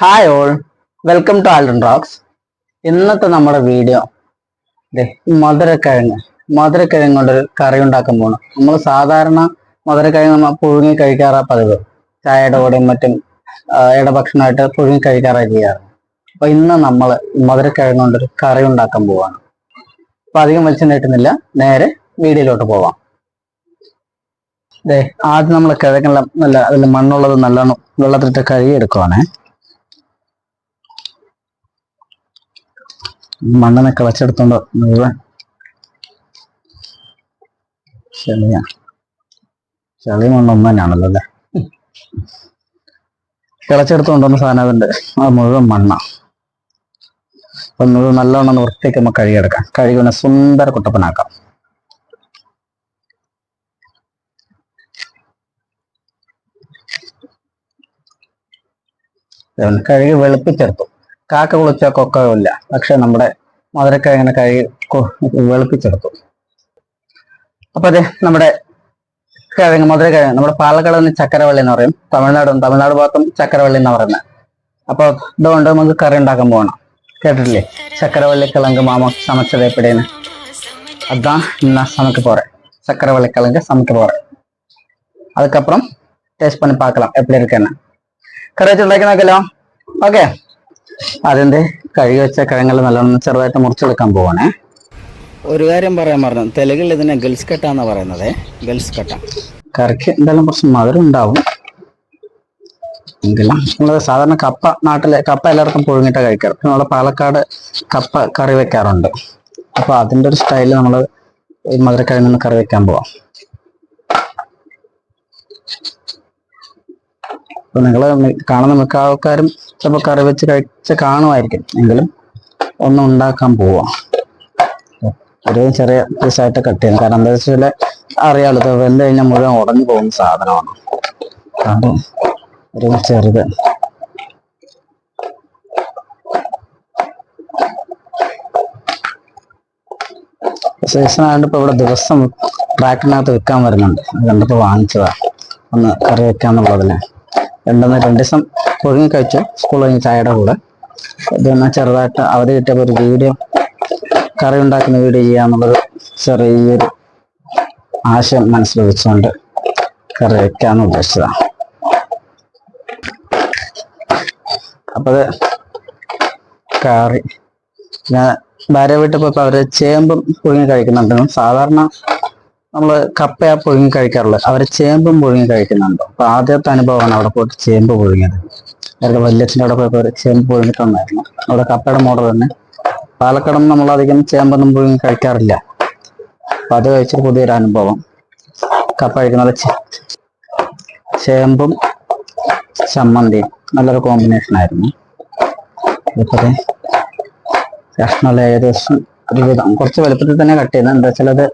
Hi all welcome to Alden Rocks ഇന്നത്തെ നമ്മുടെ video ദേ മധുരക്കിഴങ്ങ്. മധുരക്കിഴങ്ങ് കൊണ്ടൊരു കറി ഉണ്ടാക്കാൻ പോകണം നമ്മൾ സാധാരണ മധുരക്കിഴങ്ങ് നമ്മൾ പുഴുങ്ങി കഴിക്കാറാ പതിവ്. ചായയുടെ കൂടെയും മറ്റും ഇടഭക്ഷണമായിട്ട് പുഴുങ്ങി കഴിക്കാറാണ് ചെയ്യാറ്. അപ്പൊ ഇന്ന് നമ്മൾ മധുരക്കിഴങ്ങ് കൊണ്ടൊരു കറി ഉണ്ടാക്കാൻ പോവാണ്. അപ്പൊ അധികം വലിച്ചു നീട്ടുന്നില്ല. നേരെ വീഡിയോയിലോട്ട് പോവാം. ദേ ആദ്യം നമ്മൾ കിഴങ്ങെല്ലാം നല്ല അതിൽ മണ്ണുള്ളത് നല്ലോണം വെള്ളത്തിലിട്ട് കഴുകി എടുക്കുവാണേ മണ്ണിനെ കിളച്ചെടുത്തോണ്ട് മുഴുവൻ ചെളിയാ. ചെളി മണ്ണ് ഒന്ന് തന്നെയാണല്ലോ അല്ലേ? കിളച്ചെടുത്തോണ്ട് സാധനം അതുണ്ട് അത് മുഴുവൻ മണ്ണ. അപ്പൊ മുഴുവൻ നല്ലോണം ഒന്ന് വൃത്തിക്ക് നമുക്ക് കഴുകിയെടുക്കാം. കഴുകുന്ന സുന്ദര കുട്ടപ്പനാക്കാം. കഴുകി വെളുപ്പിച്ചെടുത്തു. കാക്ക കുളിച്ച കൊക്കമില്ല പക്ഷെ നമ്മുടെ മധുരക്കിഴങ്ങനെ കഴുകി കൊ- വെളുപ്പിച്ചെടുത്തു അപ്പൊ അതെ നമ്മുടെ കിഴങ്ങ് മധുരക്കിഴങ്ങ് നമ്മുടെ പാലക്കാട് നിന്ന് ചക്കരവള്ളി എന്ന് പറയും തമിഴ്നാട് തമിഴ്നാട് ഭാഗത്തും ചക്കരവള്ളി എന്ന് പറയുന്നത് അപ്പൊ ഇതുകൊണ്ട് നമുക്ക് കറി ഉണ്ടാക്കാൻ പോകണം കേട്ടിട്ടില്ലേ ചക്കരവള്ളി കിഴങ്ങ് മാമ சமைச்சது எப்படின்னு அதான் நான் சமைக்க போறேன் சக்கரவள்ளி கிழங்கு சமைக்க போறேன் அதுக்கப்புறம் டேஸ்ட் பண்ணி பார்க்கலாம் எப்படி இருக்குன்னு കറി വെച്ച് ഉണ്ടാക്കി നോക്കല്ലോ അതിന്റെ കഴുകി വെച്ച കിഴങ്ങൾ നല്ലോണം ചെറുതായിട്ട് മുറിച്ചെടുക്കാൻ പോവാണേ. ഒരു കാര്യം പറയാൻ പറഞ്ഞു തെലുങ്കിൽ ഇതിനെ ഗൾസ് കട്ട എന്നാ പറയുന്നത്. ഗൾസ് കട്ട കറിക്ക് എന്തായാലും കുറച്ച് മധുരം ഉണ്ടാവും. എങ്കിലും സാധാരണ കപ്പ നാട്ടിലെ കപ്പ എല്ലായിടത്തും പുഴുങ്ങിട്ട് കഴിക്കാറ്. പിന്നെ നമ്മുടെ പാലക്കാട് കപ്പ കറി വെക്കാറുണ്ട്. അപ്പൊ അതിന്റെ ഒരു സ്റ്റൈൽ നമ്മൾ നിന്ന് കറി വെക്കാൻ പോവാം. അപ്പൊ നിങ്ങൾ കാണുന്ന മിക്ക ആൾക്കാരും ചിലപ്പോൾ കറി വെച്ച് കഴിച്ച് കാണുമായിരിക്കും. എങ്കിലും ഒന്നും ഉണ്ടാക്കാൻ പോവാം. ഒരു ചെറിയ പീസായിട്ട് കട്ട് ചെയ്യണം. കാരണം എന്താ വെച്ചാൽ അറിയാലോ ഇത് വെന്ത് കഴിഞ്ഞാൽ മുഴുവൻ ഉടഞ്ഞു പോകുന്ന സാധനമാണ്. അപ്പം ഒരു ചെറുത്. സീസൺ ആയതുകൊണ്ട് ഇപ്പൊ ഇവിടെ ദിവസം ട്രാക്കിനകത്ത് വിൽക്കാൻ വരുന്നുണ്ട്. അത് കണ്ടപ്പോ വാങ്ങിച്ചതാ. ഒന്ന് കറി വെക്കാന്നുള്ളതിന്. രണ്ടെന്ന് രണ്ട് ദിവസം പുഴുങ്ങി കഴിച്ചു. സ്കൂൾ കഴിഞ്ഞ് ചായയുടെ കൂടെ. ഇതൊന്ന് ചെറുതായിട്ട് അവധി കിട്ടിയപ്പോൾ ഒരു വീഡിയോ കറി ഉണ്ടാക്കുന്ന വീഡിയോ ചെയ്യാന്നുള്ളൊരു ചെറിയൊരു ആശയം മനസ്സിൽ വെച്ചുകൊണ്ട് കറി വയ്ക്കാമെന്ന് ഉദ്ദേശിച്ചതാണ് അപ്പോൾ കറി. ഞാൻ ഭാര്യ വീട്ടിൽ പോയപ്പോൾ അവർ ചേമ്പും പുഴുങ്ങി കഴിക്കുന്നുണ്ടെന്നും സാധാരണ നമ്മൾ കപ്പയാ പുഴുങ്ങി കഴിക്കാറുള്ളത്. അവർ ചേമ്പും പുഴുങ്ങി കഴിക്കുന്നുണ്ട്. അപ്പൊ ആദ്യത്തെ അനുഭവമാണ് അവിടെ പോയിട്ട് ചേമ്പ് പുഴുങ്ങിയത്. അവരുടെ വല്യച്ഛന്റെ അവിടെ പോയപ്പോൾ ചേമ്പ് പുഴുങ്ങിട്ടുണ്ടായിരുന്നു. അവിടെ കപ്പയുടെ മോഡൽ തന്നെ. പാലക്കാട് നമ്മൾ അധികം ചേമ്പൊന്നും പുഴുങ്ങി കഴിക്കാറില്ല. അപ്പൊ അത് കഴിച്ചൊരു പുതിയൊരു അനുഭവം. കപ്പ കഴിക്കുന്നത് ചേമ്പും ചമ്മന്തിയും. നല്ലൊരു കോമ്പിനേഷൻ ആയിരുന്നു. അതുപോലെ കഷ്ണമെല്ലാം ഏകദേശം ഒരുവിധം കുറച്ച് വലുപ്പത്തിൽ തന്നെ കട്ട് ചെയ്യുന്നത്. എന്താ വെച്ചാൽ അത്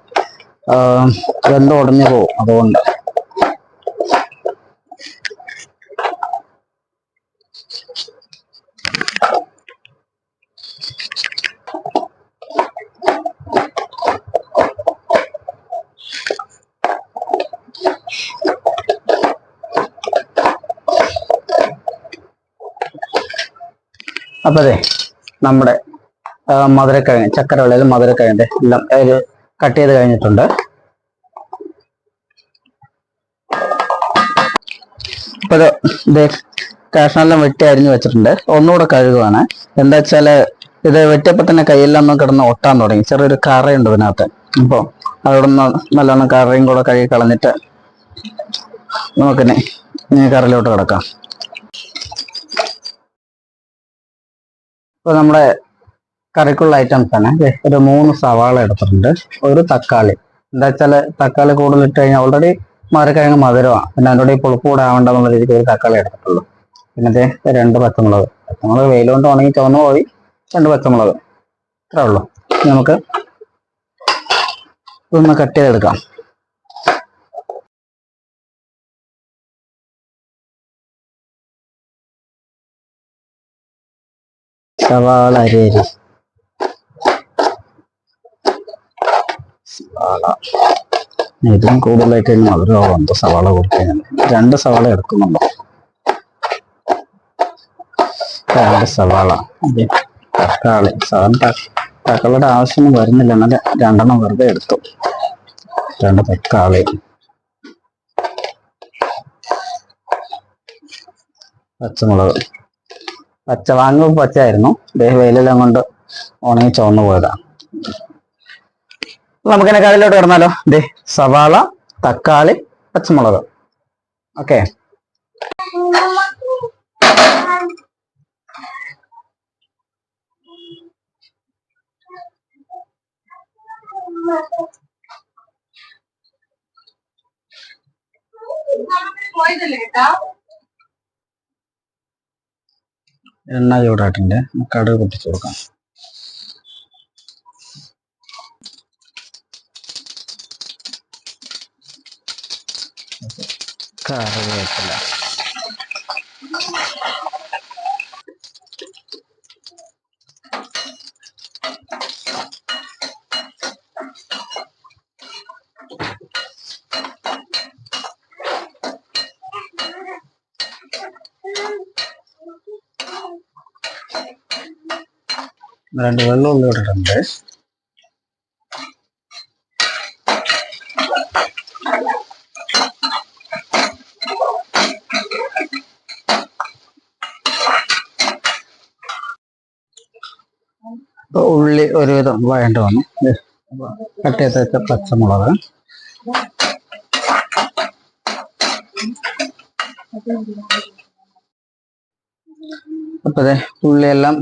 വെന്ത് ഉടഞ്ഞു പോകും അതുകൊണ്ട്. അപ്പതേ നമ്മുടെ മധുരക്കിഴങ്ങ് ചക്കരവെള്ളയിൽ മധുരക്കിഴങ്ങ് എല്ലാം കട്ട് ചെയ്ത് കഴിഞ്ഞിട്ടുണ്ട്. ഇപ്പൊ ഇത് വെട്ടി അരിഞ്ഞു വെച്ചിട്ടുണ്ട്. ഒന്നുകൂടെ കഴുകുവാണ്. എന്താ വെച്ചാൽ ഇത് വെട്ടിയപ്പോ തന്നെ കയ്യെല്ലാം ഒന്ന് കിടന്ന് ഒട്ടാൻ തുടങ്ങി. ചെറിയൊരു കറയുണ്ട് ഇതിനകത്ത്. അപ്പോൾ അവിടെ നിന്ന് നല്ലോണം കറയും കൂടെ കഴുകി കളഞ്ഞിട്ട് നമുക്കിനി ഇനി കറിയിലോട്ട് കിടക്കാം. ഇപ്പൊ നമ്മുടെ കറിക്കുള്ള ഐറ്റംസ് ആണ്. ഒരു മൂന്ന് സവാള എടുത്തിട്ടുണ്ട്. ഒരു തക്കാളി. എന്താ വെച്ചാൽ തക്കാളി കൂടുതൽ ഇട്ട് കഴിഞ്ഞാൽ ഓൾറെഡി മധുരക്കിഴങ്ങ് മധുരമാണ്. പിന്നെ അതിന്റെ കൂടെ പുളിപ്പ് കൂടെ ആവേണ്ടെന്നുള്ള രീതിക്ക് ഒരു തക്കാളി എടുത്തിട്ടുള്ളൂ. പിന്നെ ദേ രണ്ട് പച്ചമുളക്. പച്ചമുളക് വെയിൽ കൊണ്ട് ഉണങ്ങി ചുവന്നു പോയി രണ്ട് പച്ചമുളക്. ഇത്രേ ഉള്ളൂ. നമുക്ക് ഇതൊന്ന് കട്ട് ചെയ്തെടുക്കാം. സവാള അരി അരി. സവാള ഇതിലും കൂടുതലായിട്ട് ഇനി മധുരമാവും എന്തോ സവാള കൊടുക്കാൻ രണ്ട് സവാള എടുക്കുന്നുണ്ടോ? രണ്ട് സവാള. തക്കാളി. സാധാരണ തക്കാളിയുടെ ആവശ്യമൊന്നും വരുന്നില്ല. എന്നാലും രണ്ടെണ്ണം വെറുതെ എടുത്തു. രണ്ട് തക്കാളി. പച്ചമുളക്. പച്ച വാങ്ങുമ്പോൾ പച്ചയായിരുന്നു ദേഹ വെയിലെല്ലാം കൊണ്ട് ഉണങ്ങി ചുവന്നു പോയതാ തന്നെ കടയിലോട്ട് കിടന്നാലോ? ദേ സവാള തക്കാളി പച്ചമുളക്. ഓക്കെ. എണ്ണ ചൂടായിട്ടുണ്ട്. കടുക് പൊട്ടിച്ചു കൊടുക്കാം. കറിവേപ്പില രണ്ട് വെള്ളം ഇട്ടിട്ടുണ്ട് ഉള്ളി ഒരുവിധം വഴണ്ട് വന്നു. കട്ട് ചെയ്ത് വെച്ച പച്ചമുളക്. അപ്പൊ അതെ ഉള്ളിയെല്ലാം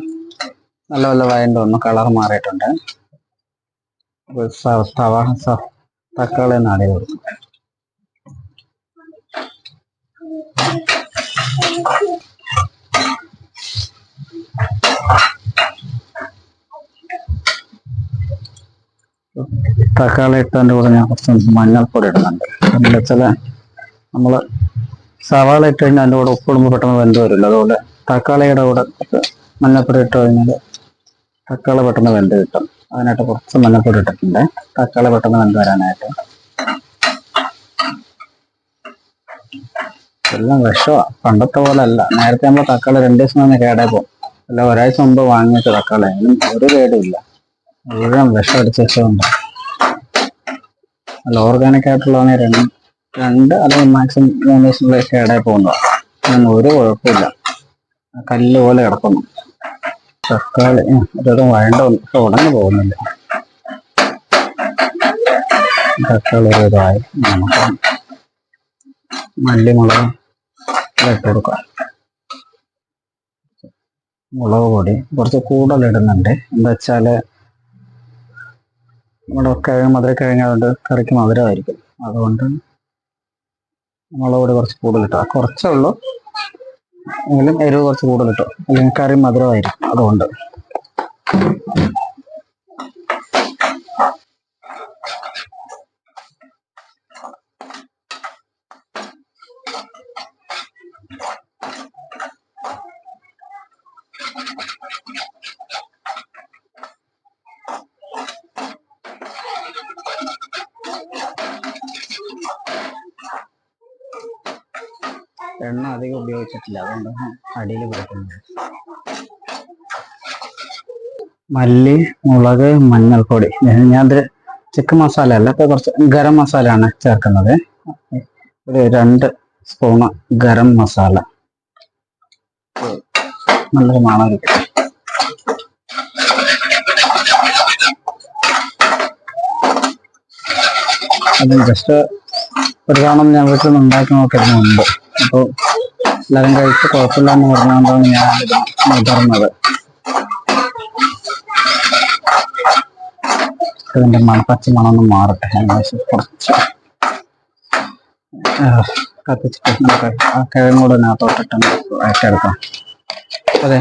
നല്ല നല്ല വഴണ്ട് വന്നു. കളർ മാറിയിട്ടുണ്ട്. സ- തക്കാളി നാടി കൊടുക്കും. തക്കാളി ഇട്ടതിന്റെ കൂടെ ഞാൻ കുറച്ച് മഞ്ഞൾപ്പൊടി ഇടുന്നുണ്ട്. എന്താ വെച്ചാൽ നമ്മൾ സവാള ഇട്ട് കഴിഞ്ഞാൽ അതിന്റെ കൂടെ ഉപ്പിടുമ്പോൾ പെട്ടെന്ന് വെന്ത് വരില്ല. അതുകൊണ്ട് തക്കാളിയുടെ കൂടെ മഞ്ഞൾപ്പൊടി ഇട്ട് കഴിഞ്ഞാൽ തക്കാളി പെട്ടെന്ന് വെന്ത് കിട്ടും. അതിനായിട്ട് കുറച്ച് മഞ്ഞൾപ്പൊടി ഇട്ടിട്ടുണ്ട്. തക്കാളി പെട്ടെന്ന് വെന്ത് വരാനായിട്ട്. എല്ലാം വിഷമാണ് പണ്ടത്തെ പോലെ അല്ല നേരത്തെ നമ്മൾ തക്കാളി രണ്ട് ദിവസം തന്നെ കേടായി പോകും. അല്ല ഒരാഴ്ച മുമ്പ് വാങ്ങിച്ച തക്കാളി. അതിനും ഒരു കേടുമില്ല മുഴുവൻ വിഷം അടിച്ച വിഷമുണ്ട് അല്ല ഓർഗാനിക് ആയിട്ടുള്ളതാണ് രണ്ട് രണ്ട് അല്ലെങ്കിൽ മാക്സിമം മൂന്ന് ദിവസത്തിലേക്ക് കേടായി പോകുന്നതാണ് ഒരു കുഴപ്പമില്ല. കല്ല് പോലെ കിടക്കുന്നു. തക്കാളി ഉം, വേണ്ട ഉടനെ പോകുന്നില്ല. തക്കാളി ഒരു നമുക്ക് മല്ലിമുളക് ഇട്ട് കൊടുക്കാം മുളക് പൊടി കുറച്ച് കൂടുതൽ ഇടുന്നുണ്ട്. എന്താ വെച്ചാൽ നമ്മുടെ കിഴങ്ങ് മധുരക്കിഴങ്ങ് അതുകൊണ്ട് കറിക്ക് മധുരമായിരിക്കും. അതുകൊണ്ട് മുളക് പൊടി കുറച്ച് കൂടുതൽ ഇട്ടോ കുറച്ചേ ഉള്ളൂ. എങ്കിലും എരിവ് കുറച്ച് കൂടുതൽ ഇട്ടോ. അല്ലെങ്കിൽ കറി മധുരമായിരിക്കും. അതുകൊണ്ട്. എണ്ണ അധികം ഉപയോഗിച്ചിട്ടില്ല. അതുകൊണ്ട് അടിയിൽ പിടിക്കുന്നത് മല്ലി മുളക് മഞ്ഞൾപ്പൊടി. ഞാൻ ചിക്കൻ മസാല അല്ല ഇപ്പൊ കുറച്ച് ഗരം ആണ് ചേർക്കുന്നത്. ഒരു രണ്ട് സ്പൂണ് ഗരം മസാല. നല്ലൊരു മണം കിട്ടും. അത് ജസ്റ്റ് ഒരു തവണ ഞാൻ വീട്ടിൽ നിന്ന് ഉണ്ടാക്കി നോക്കിയിരുന്നു മുമ്പ്. അപ്പോൾ എല്ലാവരും കഴിച്ച് കുഴപ്പമില്ല എന്ന് പറഞ്ഞുകൊണ്ടാണ് ഞാൻ പറഞ്ഞത് ഇതിന്റെ മണപ്പച്ച മണമൊന്ന് മാറട്ടെ കുറച്ച് കത്തിച്ചിട്ട് ആ കിഴങ്ങൂടെ ഏറ്റെടുക്കാം വഴറ്റെടുക്കാം അതെ.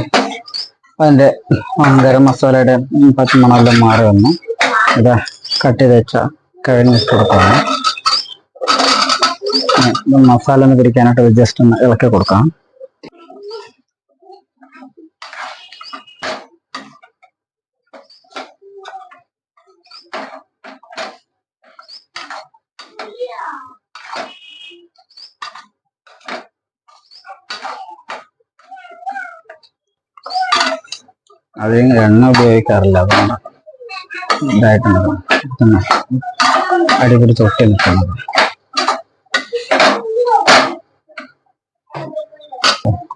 അതിന്റെ ഗരം മസാലയുടെ പച്ചമണമെല്ലാം മാറി വന്നു. ഇത് കട്ട് ചെയ്ത് വെച്ച കിഴങ്ങ് ഇട്ട് കൊടുക്കണം. ഇത് മസാല ഒന്ന് പിടിക്കാനായിട്ട് ജസ്റ്റ് ഒന്ന് ഇളക്കി കൊടുക്കാം അധികം എണ്ണ ഉപയോഗിക്കാറില്ല അതുകൊണ്ട് ഇതായിട്ടുണ്ട്. അടിപൊളി തൊട്ടി നിൽക്കുന്നത്.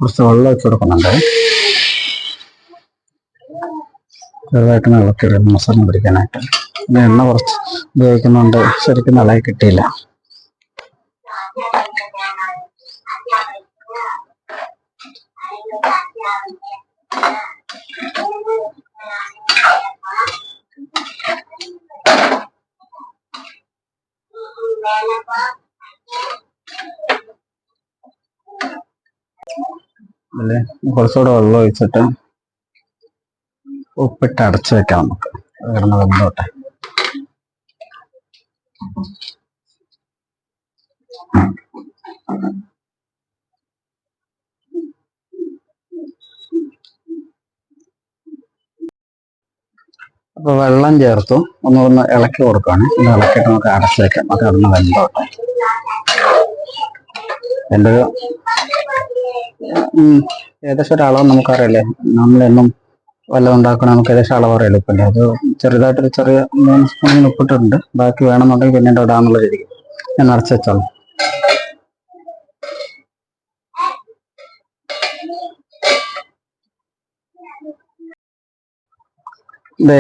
കുറച്ച് വെള്ളം വെച്ച് കൊടുക്കുന്നുണ്ട്. ചെറുതായിട്ട് ഇളക്കിയിടും മസാല പിടിക്കാനായിട്ട്. പിന്നെ എണ്ണ കുറച്ച് ഉപയോഗിക്കുന്നുണ്ട്. ശരിക്കും നല്ലതായി കിട്ടിയില്ല. അല്ലേ? കുറച്ചുകൂടെ വെള്ളം ഒഴിച്ചിട്ട് ഉപ്പിട്ട് അടച്ചു വെക്കാം നമുക്ക്. വരുന്ന കിടന്ന് വെന്തോട്ടെ. അപ്പൊ വെള്ളം ചേർത്തു. ഒന്ന് ഒന്ന് ഇളക്കി കൊടുക്കുകയാണ് ഇളക്കിയിട്ട് നമുക്ക് അടച്ചു വെക്കാം. അത് കിടന്ന് വെന്തോട്ടെ. എന്റെ ഒരു ഏകദേശം ഒരു അളവ് നമുക്കറിയില്ലേ. നമ്മളെന്നും വല്ലതും ഉണ്ടാക്കണം നമുക്ക് ഏകദേശം അളവ് അറിയില്ല. ഉപ്പിന്റെ അത് ചെറുതായിട്ടൊരു ചെറിയ മൂന്ന് സ്പൂണിൽ ഉപ്പിട്ടിട്ടുണ്ട് ബാക്കി വേണമെന്നുണ്ടെങ്കിൽ പിന്നീട് ഇടാന്നുള്ള രീതിക്ക് ഞാൻ നിറച്ച് വെച്ചോളാം. ദേ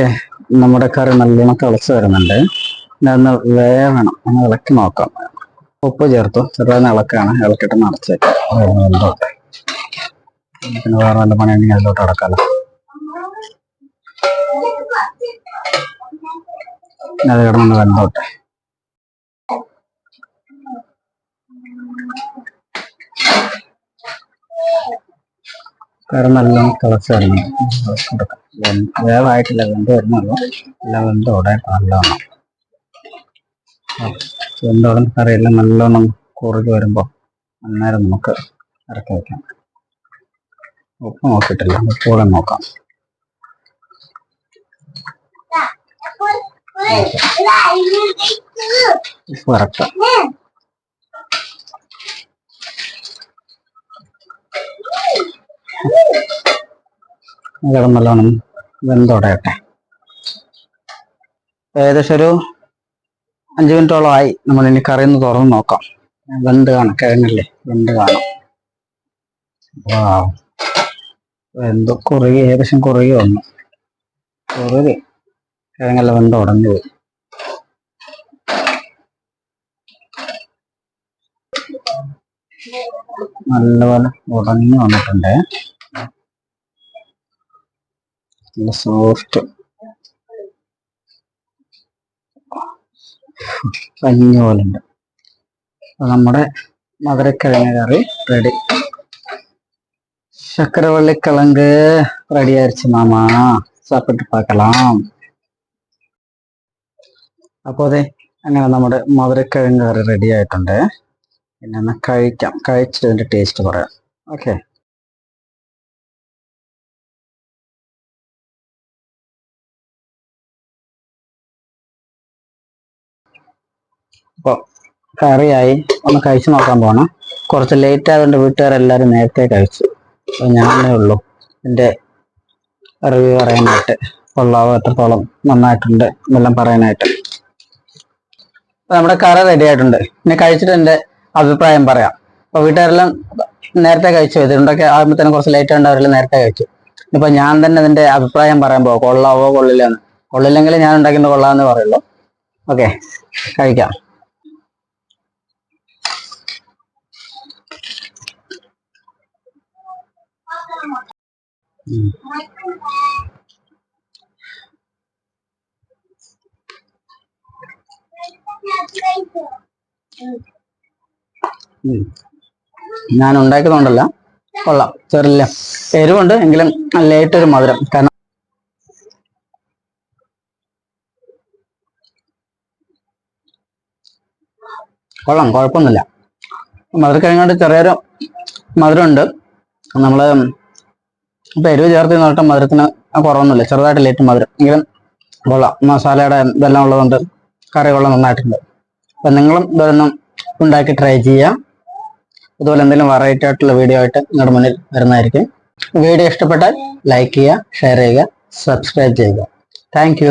നമ്മുടെ കറി നല്ലോണം തിളച്ച് വരുന്നുണ്ട്. ഞാൻ വേവണം ഒന്ന് ഇളക്കി നോക്കാം. ഉപ്പ് ചേർത്തു. ചെറുതായി ഇളക്കാണ്. ഇളക്കിട്ട് നടച്ചേക്കാം നല്ല പിന്നെ വേറെ വല്ല പണിയുണ്ടെങ്കിൽ അതിലോട്ട് അടക്കാലോ. അത് കിടന്നൊന്ന് വെന്തോട്ടെ. കറി നല്ല തിളച്ച് വരണം കൊടുക്കാം വെന്ത് വേവായിട്ടില്ല. വെന്ത് വരുന്നുള്ളൂ. എല്ലാം വെന്തോടെ നല്ലോണം വെന്തോളം കറിയെല്ലാം നല്ലോണം കുറുകി വരുമ്പോൾ അന്നേരം നമുക്ക് ഇറക്കി വയ്ക്കാം ഉപ്പ് നോക്കിയിട്ടില്ല. ഉപ്പ് നോക്കാം. ഉപ്പ് ഇറക്കാം കിടന്ന് നല്ലോണം വെന്തോടയട്ടെ ഏകദേശം ഒരു അഞ്ച് മിനിറ്റോളം ആയി നമ്മൾ ഇനി കറി ഒന്ന് തുറന്ന് നോക്കാം. വെന്ത് കാണാം കിഴങ്ങല്ലേ? വെന്ത് കാണാം. വെന്ത് കുറുകി ഏകദേശം കുറുകി വന്നു. കുറുകി. കിഴങ്ങെല്ലാം വെന്ത് ഉടഞ്ഞു പോയി. നല്ലപോലെ ഉടഞ്ഞു വന്നിട്ടുണ്ട്. നല്ല സോഫ്റ്റ് പഞ്ഞ പോലെ ഉണ്ട് അപ്പൊ നമ്മുടെ മധുരക്കിഴങ്ങ് കറി റെഡി சக்கரவள்ளிக்கிழங்கு ரெடி ஆயிடுச்சு மாமா சாப்பிட்டு பார்க்கலாம் അപ്പോൾ അതെ അങ്ങനെ നമ്മുടെ മധുരക്കിഴങ്ങ് കറി റെഡി ആയിട്ടുണ്ട് പിന്നെ ഒന്ന് കഴിക്കാം കഴിച്ചിട്ട് ഇതിന്റെ ടേസ്റ്റ് പറയാം ഓക്കെ അപ്പോൾ കറിയായി. ഒന്ന് കഴിച്ചു നോക്കാൻ പോണം. കുറച്ച് ലേറ്റ് ആയതുകൊണ്ട് വീട്ടുകാരെല്ലാവരും നേരത്തെ കഴിച്ചു. അപ്പോൾ ഞാനേ ഉള്ളൂ. എന്റെ റിവ്യൂ പറയാനായിട്ട്. കൊള്ളാവോ എത്രത്തോളം നന്നായിട്ടുണ്ട് എന്നെല്ലാം പറയാനായിട്ട്. നമ്മുടെ കറി റെഡി ആയിട്ടുണ്ട്. ഇനി കഴിച്ചിട്ട് എന്റെ അഭിപ്രായം പറയാം. അപ്പോൾ വീട്ടുകാരെല്ലാം നേരത്തെ കഴിച്ചു. ആകുമ്പോൾ തന്നെ കുറച്ച് ലേറ്റ് ആയതുകൊണ്ട് നേരത്തെ കഴിച്ചു. ഇപ്പൊ ഞാൻ തന്നെ ഇതിന്റെ അഭിപ്രായം പറയാൻ പോവാ. കൊള്ളാവോ കൊള്ളില്ലെന്ന് കൊള്ളില്ലെങ്കിൽ ഞാൻ ഉണ്ടാക്കുന്നത് കൊള്ളാമെന്ന് പറയുള്ളൂ. ഓക്കെ കഴിക്കാം. ഞാൻ ഉണ്ടാക്കുന്നതുകൊണ്ടല്ല കൊള്ളാം. ചെറിയ എരിവുണ്ട് എങ്കിലും ലേറ്റൊരു മധുരം. കാരണം കൊള്ളാം കുഴപ്പമൊന്നുമില്ല. മധുരക്കിഴങ്ങോട്ട് ചെറിയൊരു മധുരമുണ്ട്. നമ്മൾ ഇപ്പൊ എരിവ് ചേർത്ത് നോട്ടം മധുരത്തിന് കുറവൊന്നുമില്ല. ചെറുതായിട്ട് ലേറ്റ് മധുരം. എങ്കിലും കൊള്ളാം. മസാലയുടെ ഇതെല്ലാം ഉള്ളതുകൊണ്ട് കറി കൊള്ളാം നന്നായിട്ടുണ്ട്. അപ്പൊ നിങ്ങളും ഇതൊന്നും ഉണ്ടാക്കി ട്രൈ ചെയ്യാം. അതുപോലെ എന്തെങ്കിലും വെറൈറ്റി ആയിട്ടുള്ള വീഡിയോ ആയിട്ട് നിങ്ങളുടെ മുന്നിൽ വരുന്നതായിരിക്കും. വീഡിയോ ഇഷ്ടപ്പെട്ടാൽ ലൈക്ക് ചെയ്യുക ഷെയർ ചെയ്യുക സബ്സ്ക്രൈബ് ചെയ്യുക. താങ്ക്